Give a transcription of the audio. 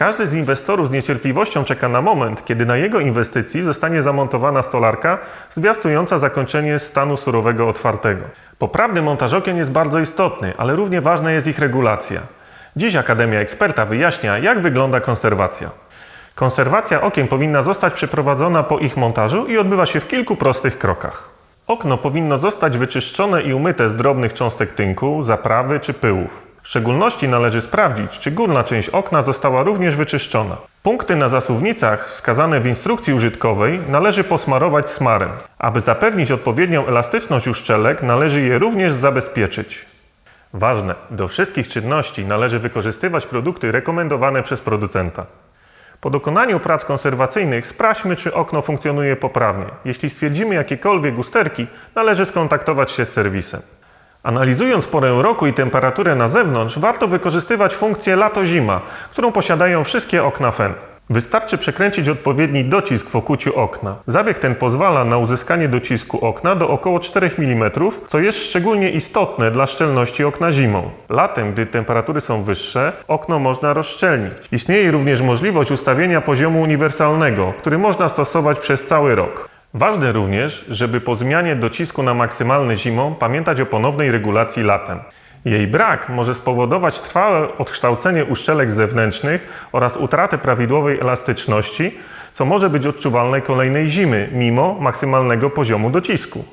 Każdy z inwestorów z niecierpliwością czeka na moment, kiedy na jego inwestycji zostanie zamontowana stolarka zwiastująca zakończenie stanu surowego otwartego. Poprawny montaż okien jest bardzo istotny, ale równie ważna jest ich regulacja. Dziś Akademia Eksperta wyjaśnia, jak wygląda konserwacja. Konserwacja okien powinna zostać przeprowadzona po ich montażu i odbywa się w kilku prostych krokach. Okno powinno zostać wyczyszczone i umyte z drobnych cząstek tynku, zaprawy czy pyłów. W szczególności należy sprawdzić, czy górna część okna została również wyczyszczona. Punkty na zasuwnicach wskazane w instrukcji użytkowej należy posmarować smarem. Aby zapewnić odpowiednią elastyczność uszczelek, należy je również zabezpieczyć. Ważne, do wszystkich czynności należy wykorzystywać produkty rekomendowane przez producenta. Po dokonaniu prac konserwacyjnych sprawdźmy, czy okno funkcjonuje poprawnie. Jeśli stwierdzimy jakiekolwiek usterki, należy skontaktować się z serwisem. Analizując porę roku i temperaturę na zewnątrz, warto wykorzystywać funkcję lato-zima, którą posiadają wszystkie okna FEN. Wystarczy przekręcić odpowiedni docisk w okuciu okna. Zabieg ten pozwala na uzyskanie docisku okna do około 4 mm, co jest szczególnie istotne dla szczelności okna zimą. Latem, gdy temperatury są wyższe, okno można rozszczelnić. Istnieje również możliwość ustawienia poziomu uniwersalnego, który można stosować przez cały rok. Ważne również, żeby po zmianie docisku na maksymalny zimą pamiętać o ponownej regulacji latem. Jej brak może spowodować trwałe odkształcenie uszczelek zewnętrznych oraz utratę prawidłowej elastyczności, co może być odczuwalne kolejnej zimy, mimo maksymalnego poziomu docisku.